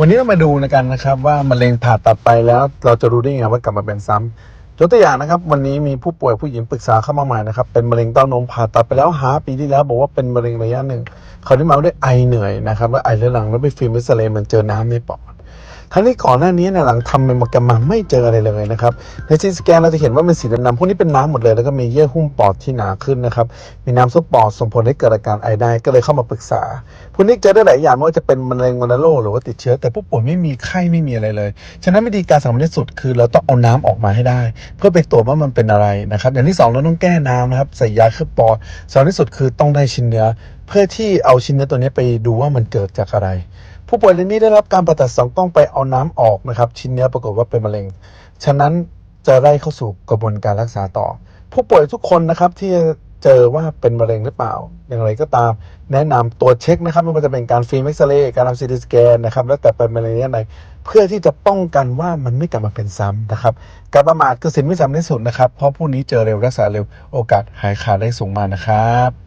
วันนี้เรามาดูนะกันนะครับว่ามะเร็งผ่าตัดไปแล้ว เราจะรู้ได้ยังไงว่ากลับมาเป็นซ้ำยกตัวอย่างนะครับ วันนี้มีผู้ป่วยผู้หญิงปรึกษาเข้ามาใหม่นะครับเป็นมะเร็งเต้านมผ่าตัดไปแล้วหาปีที่แล้ว บอกว่าเป็นมะเร็งระยะหนึ่งเขาได้มาด้วยไอเหนื่อยนะครับว่าไอเรื้อรังแล้วไปฟิล์มเอ็กซเรย์มันเจอน้ำในปอด ทั้งนี้ก่อนหน้านี้เนยหลังทำเมมโมแกรมมาไม่เจออะไรเลยนะครับ ในซีสแกนเราจะเห็นว่าเป็นสีดำๆพวกนี้เป็นน้ำหมดเลย แล้วก็มีเยื่อหุ้มปอดที่หนาขึ้นนะครับ มีน้ำซุปปอดส่งผลให้เกิดอาการไอได้ก็เลยเข้ามาปรึกษาพวกนี้เจอได้หลายอย่างไม่ว่าจะเป็นมะเร็งวัณโรคหรือว่าติดเชื้อ แต่ผู้ป่วยไม่มีไข้ไม่มีอะไรเลย ฉะนั้นวิธีการสำคัญที่สุดคือเราต้องเอาน้ำออกมาให้ได้ เพื่อไปตรวจว่ามันเป็นอะไรนะครับ อย่างที่สองเราต้องแก้น้ำนะครับใส่ยาเคลือบปอดสำคัญที่สุดคือต้องได้ชิ้นเนื้อเพื่อที่เอาชิ้นเนื้อตัวนี้ไปดูว่ามันเกิดจากอะไร ผู้ป่วยรายนี้ได้รับการผ่าตัดสองต้องไปเอาน้ำออกนะครับ ชิ้นเนื้อปรากฏว่าเป็นมะเร็ง ฉะนั้นจะไล่เข้าสู่กระบวนการรักษาต่อ ผู้ป่วยทุกคนนะครับที่เจอว่าเป็นมะเร็งหรือเปล่า อย่างไรก็ตาม แนะนำตัวจเช็คนะครับไม่ว่าจะเป็นการฟิล์มเอ็กซเรย์การทำซีทีสแกนนะครับแล้วแต่เป็นมะเร็งยังไงเพื่อที่จะป้องกันว่ามันไม่กลับมาเป็นซ้ำนะครับการประมาทคือสิ่งไม่สำคัญที่สุดนะครับเพราะผู้นี้เจอเร็วรักษาเร็วโอกาสหายขาดได้สูงมากนะครับ